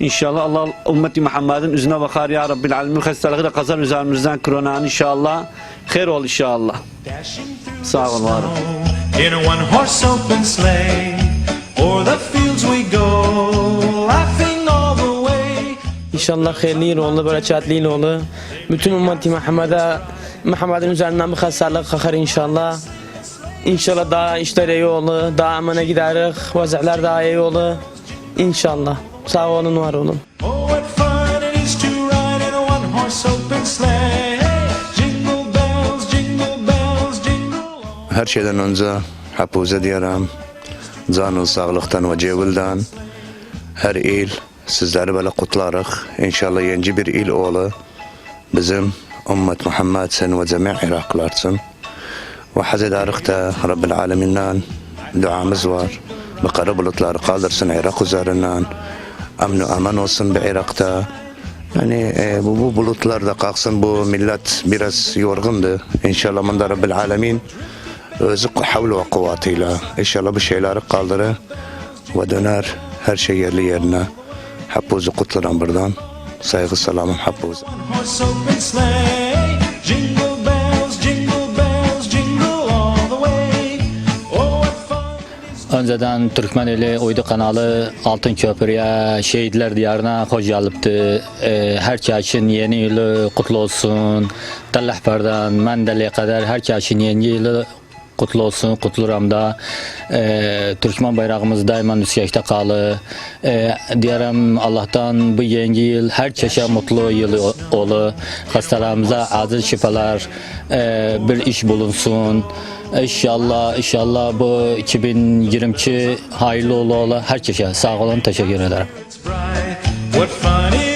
İnşallah Allah ümmeti Muhammed'in yüzüne bakar ya Rabbil Alemin. Hastalığı da kazar üzerimizden koronan inşallah. Hayır ol inşallah. Sağ ol var. in a one horse open sleigh. O'er the fields we go, laughing all the way. İnşallah hayırlı yıl olur, bereketli yıl olur. Bütün ümmeti Muhammed'e, Muhammed'in üzerinden bir hastalık kalkar inşallah. İnşallah daha işler iyi olur, daha amana gideriz, vaziyetler daha iyi olur. İnşallah. Sağ olun, var olun. Oh. Her şeyden önce hepinize diyelim. Canı sağlıktan ve cevilden. Her il sizleri böyle kutlarız. İnşallah yeni bir il oğlu. Bizim ve cemi Iraklırsın. Ve hazret arıkta Rabbil Aleminden duamız var. Bakara bulutları kaldırsın Irak üzerinden. Amnu aman olsun bir Irak'ta. Yani e, bu, bu bulutlar da kalksın bu millet biraz yorgundu. İnşallah manda Rabbil Alemin özü havlu ve kuvvetıyla inşallah bu şeyleri kaldırır ve döner her şey yerli yerine. Hepinizi kutlarım buradan. Saygı selamım fun. Önceden Türkmen Eli Uydu kanalı Altın Köprü'ye Şehitler Diyarı'na hoş geldikti. Ee, herkes için yeni yılı kutlu olsun. Dallahbar'dan Mendele'ye kadar herkes için yeni yılı kutlu olsun. Kutluram da ee, Türkmen bayrağımız daima nüsyekte kalı. Ee, diyelim Allah'tan bu yeni yıl herkese mutlu yılı olu. Hastalarımıza acil şifalar, ee, bir iş bulunsun. İnşallah, inşallah bu 2022 hayırlı ola ola herkese sağ olun, teşekkür ederim. What fun